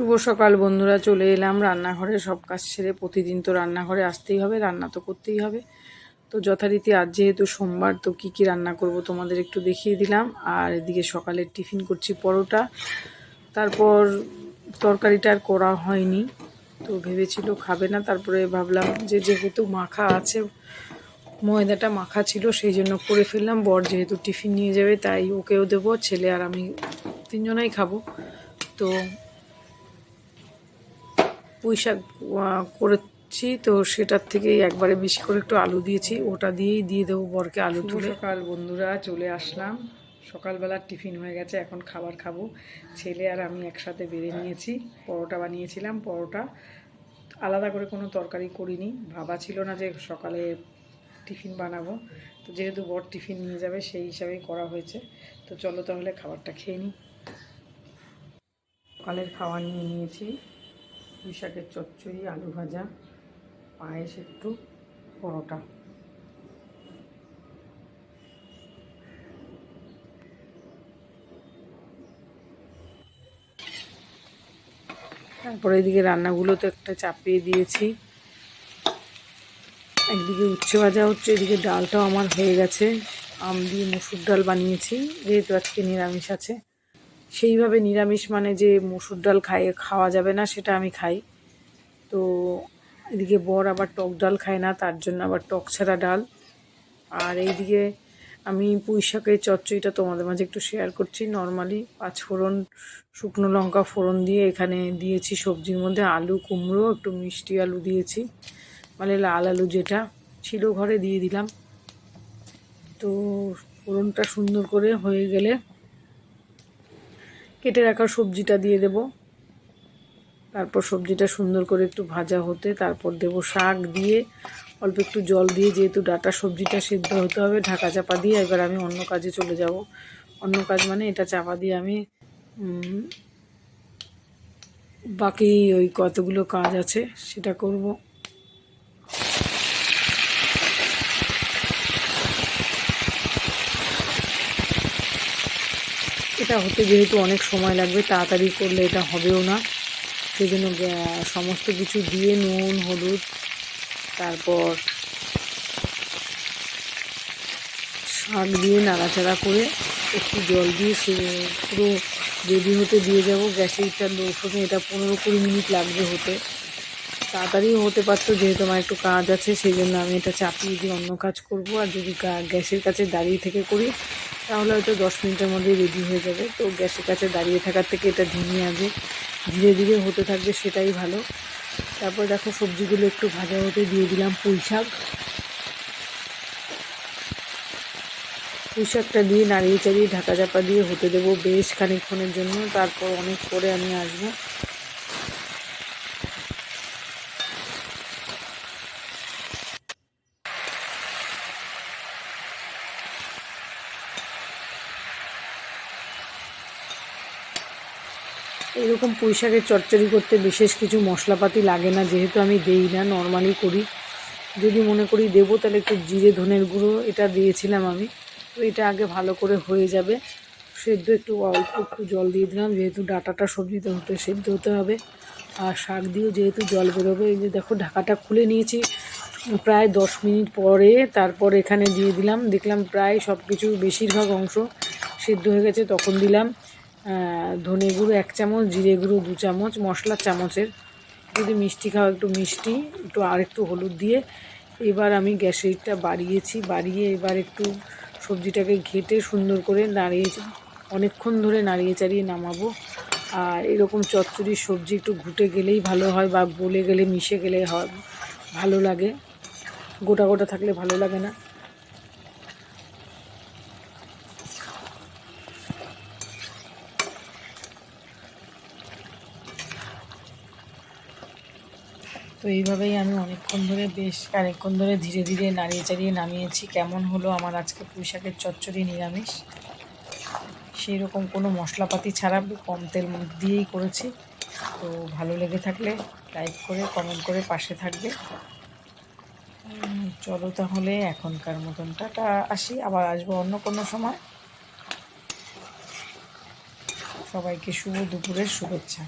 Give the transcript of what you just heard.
শুভ সকাল বন্ধুরা, চলে এলাম রান্নাঘরে। সব কাজ সেরে প্রতিদিন তো রান্নাঘরে আসতেই হবে, রান্না তো করতেই হবে। তো যথারীতি আজ যেহেতু সোমবার, তো কি কি রান্না করব তোমাদের একটু দেখিয়ে দিলাম। আর এদিকে সকালের টিফিন করছি পরোটা। তারপর তরকারিটা আর করা হয়নি, তো ভেবেছিল খাবে না। তারপরে ভাবলাম যে যেহেতু মাখা আছে, ময়দাটা মাখা ছিল, সেই জন্য করে ফেললাম। বর যেহেতু টিফিন নিয়ে যাবে, তাই ওকেও দেবো, ছেলে আর আমি তিনজনাই খাব। তো পুঁই শাক করেছি। তো সেটার থেকেই একবারে বেশি করে একটু আলু দিয়েছি। ওটা দিয়েই দিয়ে দেবো বরকে আলু তুলে। সকাল বন্ধুরা চলে আসলাম। সকালবেলার টিফিন হয়ে গেছে এখন খাবার খাব। ছেলে আর আমি একসাথে বেড়ে নিয়েছি। পরোটা বানিয়েছিলাম পরোটা। আলাদা করে কোনো তরকারি করিনি। ভাবা ছিল না যে সকালে টিফিন বানাবো। তো যেহেতু বর টিফিন নিয়ে যাবে সেই হিসাবেই করা হয়েছে। তো চলো তাহলে খাবারটা খেয়ে নিই। সকালের খাওয়া নিয়ে নিয়েছি। পুঁই শাকের চচ্চড়ি, আলু ভাজা, পায়েস একটু, পরোটা। তারপরে এদিকে রান্নাগুলো তো একটা চাপিয়ে দিয়েছি। একদিকে উচ্ছে ভাজা হচ্ছে, এদিকে ডালটাও আমার হয়ে গেছে। আম দিয়ে মুসুর ডাল বানিয়েছি, যেহেতু আজকে নিরামিষ আছে। সেইভাবে নিরামিষ মানে যে মুসুর ডাল খাই খাওয়া যাবে না, সেটা আমি খাই। তো এদিকে বর আবার টক ডাল খায় না, তার জন্য আবার টক ছাড়া ডাল। আর এইদিকে আমি পুঁই শাকের চচ্চড়িটা তোমাদের মাঝে একটু শেয়ার করছি। নর্মালি পাঁচ ফোড়ন, শুকনো লঙ্কা ফোড়ন দিয়ে এখানে দিয়েছি সবজির মধ্যে। আলু, কুমড়ো, একটু মিষ্টি আলু দিয়েছি। মানে লাল আলু যেটা ছিল ঘরে দিয়ে দিলাম। তো ফোড়নটা সুন্দর করে হয়ে গেলে কেটে রাখা সবজিটা দিয়ে দেব। তারপর সবজিটা সুন্দর করে একটু ভাজা হতে তারপর দেব শাক দিয়ে, অল্প একটু জল দিয়ে যেহেতু ডাটা সবজিটা সিদ্ধ হতে হবে, ঢাকা চাপা দিয়ে এবার আমি অন্য কাজে চলে যাব। অন্য কাজ মানে এটা চাপা দিয়ে আমি বাকি ওই কতগুলো কাজ আছে সেটা করব। এটা হতে যেহেতু অনেক সময় লাগবে, তাড়াতাড়ি করলে এটা হবেও না। সেই জন্য সমস্ত কিছু দিয়ে নুন, হলুদ, তারপর শাক দিয়ে নাড়াচাড়া করে একটু জল দিয়ে সে পুরো রেডি হতে দিয়ে যাব। গ্যাসেরটা লো ফ্লেমে এটা পনেরো কুড়ি মিনিট লাগবে হতে। তাড়াতাড়িও হতে পারতো, যেহেতু আমার একটু কাজ আছে সেই জন্য আমি এটা চাপিয়ে দিয়ে অন্য কাজ করব। আর যদি গ্যাসের কাছে দাঁড়িয়ে থেকে করি তাহলে হয়তো দশ মিনিটের মধ্যেই রেডি হয়ে যাবে। তো গ্যাসের কাছে দাঁড়িয়ে থাকার থেকে এটা ধিমে আগে, ধীরে ধীরে হতে থাকবে সেটাই ভালো। তারপর দেখো সবজিগুলো একটু ভাজা হতে দিয়ে দিলাম পুঁই শাক। পুঁই শাকটা দিয়ে নাড়িয়ে চাড়িয়ে ঢাকা চাপা দিয়ে হতে দেবো বেশ খানিকক্ষণের জন্য। তারপর অনেক পরে আমি আসব। এরকম পুঁই শাকের করতে বিশেষ কিছু মশলাপাতি লাগে না, যেহেতু আমি দেই না নর্মালি করি। যদি মনে করি দেবো, তাহলে একটু জিরে, ধনের গুঁড়ো এটা দিয়েছিলাম আমি। তো এটা আগে ভালো করে হয়ে যাবে। সেদ্ধ একটু অল্প একটু জল দিয়ে দিলাম, যেহেতু ডাটাটা সবজিতে হতে সেদ্ধ হতে হবে। আর শাক দিয়েও যেহেতু জল বেরোবে, এই যে দেখো ঢাকাটা খুলে নিয়েছি। প্রায় দশ মিনিট পরে তারপর এখানে দিয়ে দিলাম। দেখলাম প্রায় সব কিছু বেশিরভাগ অংশ সেদ্ধ হয়ে গেছে, তখন দিলাম। ধনে গুঁড়ো এক চামচ, জিরে গুঁড়ো দু চামচ মশলার চামচের। যদি মিষ্টি খাও, একটু মিষ্টি, একটু আর একটু হলুদ দিয়ে। এবার আমি গ্যাসেরটা বাড়িয়েছি, বাড়িয়ে এবার একটু সবজিটাকে ঘেটে সুন্দর করে নাড়িয়ে অনেকক্ষণ ধরে নাড়িয়ে চাড়িয়ে নামাবো। আর এরকম চচ্চড়ির সবজি একটু ঘুটে গেলেই ভালো হয় বা গলে গেলে, মিশে গেলে হয়, ভালো লাগে। গোটা গোটা থাকলে ভালো লাগে না। তো এইভাবেই আমি অনেকক্ষণ ধরে বেশ অনেকক্ষণ ধরে ধীরে ধীরে নাড়িয়ে চাড়িয়ে নামিয়েছি। কেমন হলো আমার আজকে পুঁই শাকের চচ্চড়ি নিরামিষ? সেই রকম কোনো মশলাপাতি ছাড়া কম তেল দিয়েই করেছি। তো ভালো লেগে থাকলে লাইক করে, কমেন্ট করে পাশে থাকবে। চলো তাহলে এখনকার মতন টাটা, আসি, আবার আসব অন্য কোনো সময়। সবাইকে শুভ দুপুরের শুভেচ্ছা।